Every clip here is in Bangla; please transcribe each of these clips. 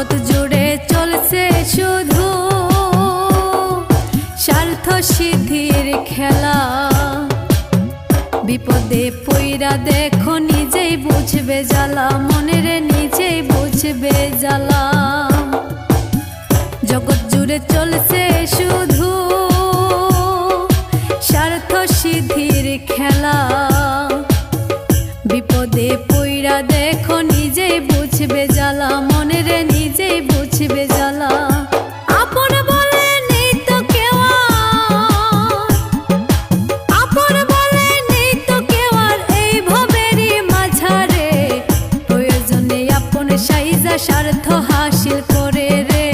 জগৎ জুড়ে চলছে শুধু স্বার্থ সিদ্ধির খেলা। বিপদে পইরা দেখো, নিজেই বুঝবে জ্বালা, মনের নিজেই বুঝবে জ্বালা। জগৎ জুড়ে চলছে শুধু স্বার্থ সিদ্ধির খেলা। বিপদে পইরা দেখো, নিজেই বুঝবে স্বার্থ হাসিল করে রে।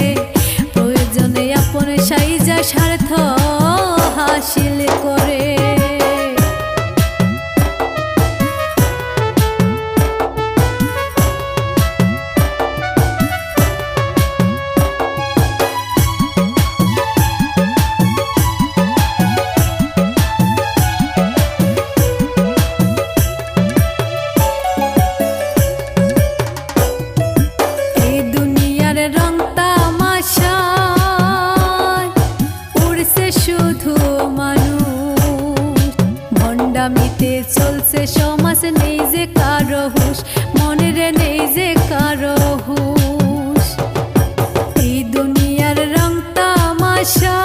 প্রয়োজনে আপন সাইজা স্বার্থ হাসিল করে ভণ্ডামিতে চলছে সমাজ, নেই যে কারও হুশ, মনের নেই যে কারও হুশ। এই দুনিয়ার রং তামাশায়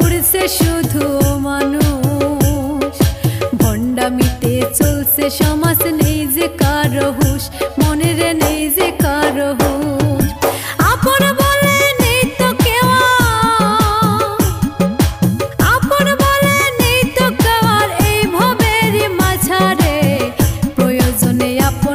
উড়ছে শুধু মানুষ। ভণ্ডামিতে চলছে সমাজ, নেই যে কারও হুশ, মনের নেই যে কারও হুশ।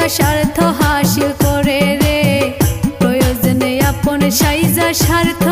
সাইজা স্বার্থ হাসিল করে রে। প্রয়োজনে আপন সাইজা স্বার্থ